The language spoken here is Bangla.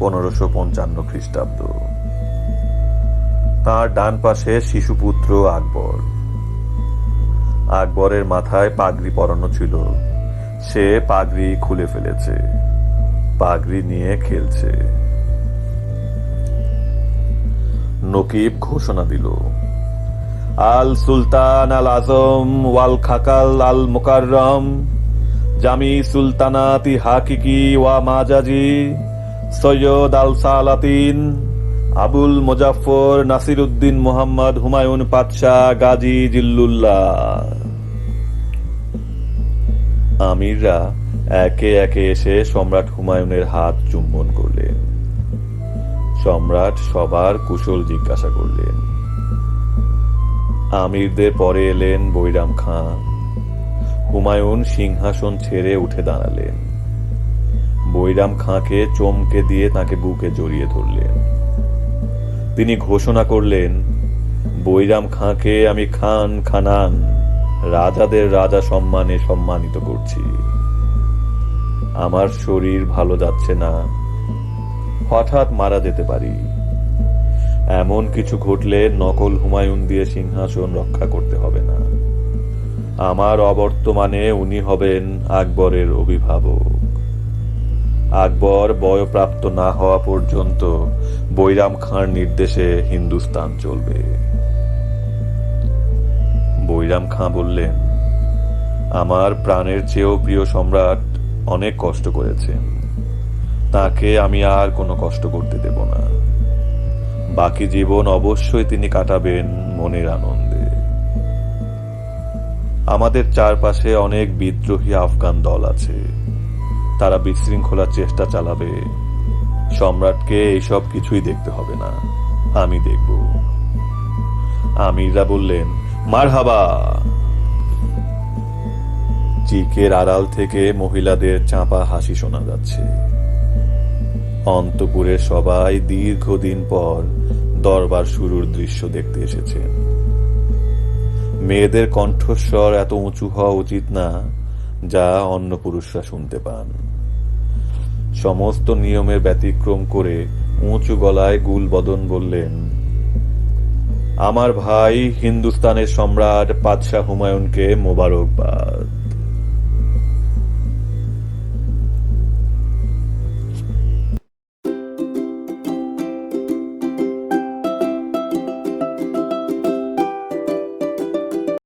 পনেরোশো পঞ্চান্ন খ্রিস্টাব্দ। তার ডান পাশে শিশুপুত্র আকবর। আকবরের মাথায় পাগড়ি পরানো ছিল। সে পাগড়ি খুলে ফেলেছে। পাগড়ি নিয়ে খেলছে। নকিব ঘোষণা দিল, আল সুলতান আল আজম, ওয়াল খাকাল আল মুকাররম, জামি সুলতানাতি হাকিকি ওয়া মাজাজি সৈয়দ আল সালাতিন আবুল মুজাফফর নাসির উদ্দিন মোহাম্মদ হুমায়ুন পাতশাহ গাজী জিল্লুল্লাহ। আমিররা একে একে এসে সম্রাট হুমায়ুনের হাত চুম্বন করলেন। সম্রাট সবার কুশল জিজ্ঞাসা করলেন। আমিরদের পরে এলেন বৈরাম খাঁ হুমায়ুন সিংহাসন ছেড়ে উঠে দাঁড়ালেন। বৈরাম খাঁকে, চমকে দিয়ে তাকে বুকে জড়িয়ে ধরলেন। তিনি ঘোষণা করলেন, বৈরাম খাঁকে আমি খান খানান, রাজাদের রাজা সম্মানে সম্মানিত করছি। আমার শরীর ভালো যাচ্ছে না, হঠাৎ মারা যেতে পারি। এমন কিছু ঘটলে নকল হুমায়ুন দিয়ে সিংহাসন রক্ষা করতে হবে না। আমার অবর্তমানে উনি হবেন আকবরের অভিভাবক। আকবর বয়প্রাপ্ত না হওয়া পর্যন্ত বৈরাম খাঁর নির্দেশে হিন্দুস্তান চলবে। বৈরাম খাঁ বললেন, আমার প্রাণের চেয়েও প্রিয় সম্রাট অনেক কষ্ট করেছেন তাকে আমি আর কোনো কষ্ট করতে দেব না। বাকি জীবন অবশ্যই তিনি কাটাবেন মনের আনন্দে। আমাদের চারপাশে অনেক বিদ্রোহী আফগান দল আছে। তারা বিশৃঙ্খলার চেষ্টা চালাবে। সম্রাটকে এইসব কিছুই দেখতে হবে না। আমি দেখব। আমিররা বললেন, মারহাবা! চিকের আড়াল থেকে মহিলাদের চাপা হাসি শোনা যাচ্ছে। অন্তপুরে সবাই দীর্ঘদিন পর দরবার শুরুর দৃশ্য দেখতে এসেছেন। মেয়েদের কণ্ঠস্বর এত উঁচু হওয়া উচিত না। যা অন্য পুরুষরা শুনতে পান। সমস্ত নিয়মের ব্যতিক্রম করে উঁচু গলায় গুলবদন বললেন, আমার ভাই হিন্দুস্তানের সম্রাট পাদশাহ হুমায়ুনকে মোবারকবাদ।